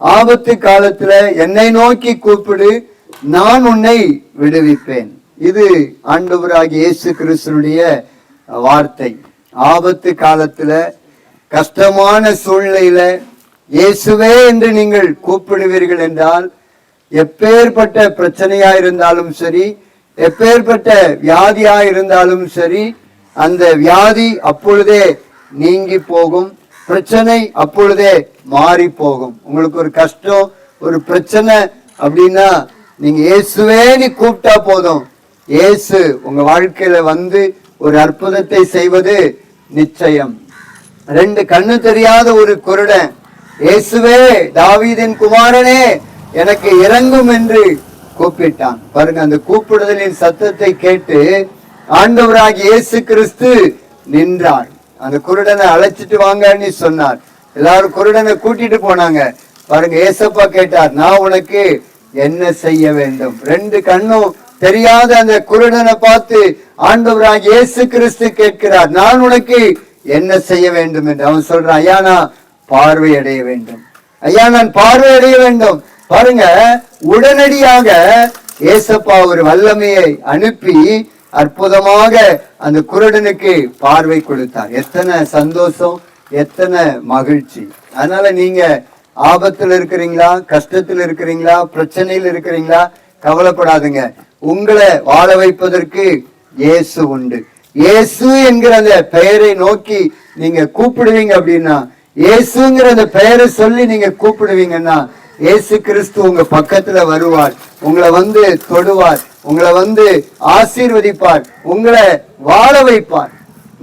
ஆபத்து காலத்துல என்னை நோக்கி கூப்பிடு நான் உன்னை விடுவிப்பேன். இது ஆண்டவராகிய இயேசு கிறிஸ்தனுடைய வார்த்தை. ஆபத்து காலத்துல கஷ்டமான சூழ்நிலையில இயேசுவே என்று நீங்கள் கூப்பிடுவீர்கள் என்றால் எப்பேற்பட்ட பிரச்சனையா இருந்தாலும் சரி எப்பேற்பட்ட வியாதியா இருந்தாலும் சரி அந்த வியாதி அப்பொழுதே நீங்கி போகும். பிரச்சனை அப்பொழுதே மாறி போகும். உங்களுக்கு ஒரு கஷ்டம் ஒரு பிரச்சனை அப்படின்னா நீங்க இயேசுவே நீ கூப்பிட்டா போதும். இயேசு உங்க வாழ்க்கையில வந்து ஒரு அற்புதத்தை செய்வது நிச்சயம். ரெண்டு கண்ணு தெரியாத ஒரு குருடன் இயேசுவே தாவீதின் குமாரனே எனக்கு இறங்கும் என்று கூப்பிட்டான். பாருங்க அந்த கூப்பிடுதலின் சத்தத்தை கேட்டு ஆண்டவராகி இயேசு கிறிஸ்து நின்றார். அந்த குருடனை அழைச்சிட்டு வாங்கன்னு சொன்னார். எல்லாரும் குருடனை கூட்டிட்டு போனாங்க. பாருங்க ஏசப்பா கேட்டார் நான் உனக்கு என்ன செய்ய வேண்டும்? ரெண்டு கண்ணும் தெரியாத அந்த குருடனை பார்த்து ஆண்டவராக இயேசு கிறிஸ்து கேட்கிறார் நான் உனக்கு என்ன செய்ய வேண்டும்? என்று அவன் சொல்றான் ஐயா நான் பார்வை அடைய வேண்டும். ஐயா நான் பார்வை அடைய வேண்டும். பாருங்க உடனடியாக ஏசப்பா ஒரு வல்லமையை அனுப்பி அற்புதமாக அந்த குருடனுக்கு பார்வை கொடுத்தார். எத்தனை சந்தோஷம் எத்தனை மகிழ்ச்சி. அதனால நீங்க ஆபத்துல இருக்கிறீங்களா கஷ்டத்தில் இருக்கிறீங்களா பிரச்சனையில் இருக்கிறீங்களா கவலைப்படாதுங்க. உங்களை வாழ வைப்பதற்கு இயேசு உண்டு. இயேசு என்கிற அந்த பெயரை நோக்கி நீங்க கூப்பிடுவீங்க அப்படின்னா இயேசுங்கிற அந்த பெயரை சொல்லி நீங்க கூப்பிடுவீங்கன்னா இயேசு கிறிஸ்து உங்க பக்கத்துல வருவார் உங்களை வந்து தொடுவார். உங்களை வந்து ஆசீர்வதிப்பார் உங்களை வாழ வைப்பார்.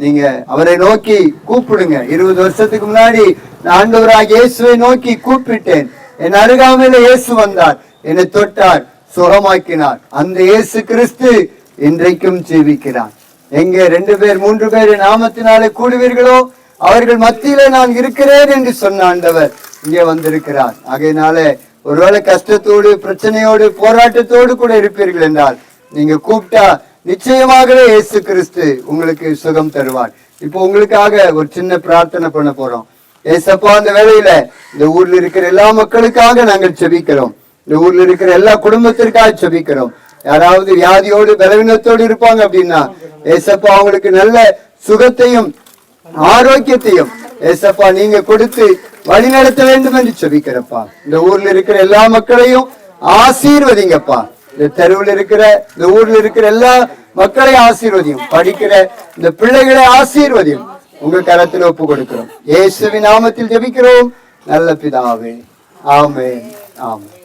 நீங்க அவரை நோக்கி கூப்பிடுங்க. இருபது வருஷத்துக்கு முன்னாடி நான் ஆண்டவராக இயேசுவை நோக்கி கூப்பிட்டேன். என் அருகாமையில இயேசு வந்தார். என்னை தொட்டார் சுகமாக்கினார். அந்த இயேசு கிறிஸ்து இன்றைக்கும் ஜீவிக்கிறார். எங்க ரெண்டு பேர் மூன்று பேர் நாமத்தினாலே கூடுவீர்களோ? அவர்கள் மத்தியில நான் இருக்கிறேன் என்று சொன்ன ஆண்டவர் இங்கே வந்திருக்கிறார். ஆகையினால ஒருவேளை கஷ்டத்தோடு பிரச்சனையோடு போராட்டத்தோடு கூட இருப்பீர்கள் என்றால் நீங்க கூப்பிட்டா நிச்சயமாகவே இயேசு கிறிஸ்து உங்களுக்கு சுகம் தருவார். இப்போ உங்களுக்காக ஒரு சின்ன பிரார்த்தனை பண்ண போறோம். ஏசப்பா அந்த வேலையில இந்த ஊர்ல இருக்கிற எல்லா மக்களுக்காக நாங்கள் செபிக்கிறோம். இந்த ஊர்ல இருக்கிற எல்லா குடும்பத்திற்காக செபிக்கிறோம். யாராவது வியாதியோடு பலவீனத்தோடு இருப்பாங்க அப்படின்னா ஏசப்பா அவங்களுக்கு நல்ல சுகத்தையும் ஆரோக்கியத்தையும் ஏசப்பா நீங்க கொடுத்து வழி நடத்த வேண்டும் என்று செபிக்கிறப்பா இந்த ஊர்ல இருக்கிற எல்லா மக்களையும் ஆசீர்வதிங்கப்பா. இந்த தெருவில் இருக்கிற இந்த ஊர்ல இருக்கிற எல்லா மக்களையும் ஆசீர்வதியும். படிக்கிற இந்த பிள்ளைகளை ஆசீர்வதியும். உங்க கரத்தில் ஒப்பு கொடுக்கிறோம். இயேசுவின் நாமத்தில் ஜெபிக்கிறோம். நல்ல பிதாவே. ஆமே ஆமே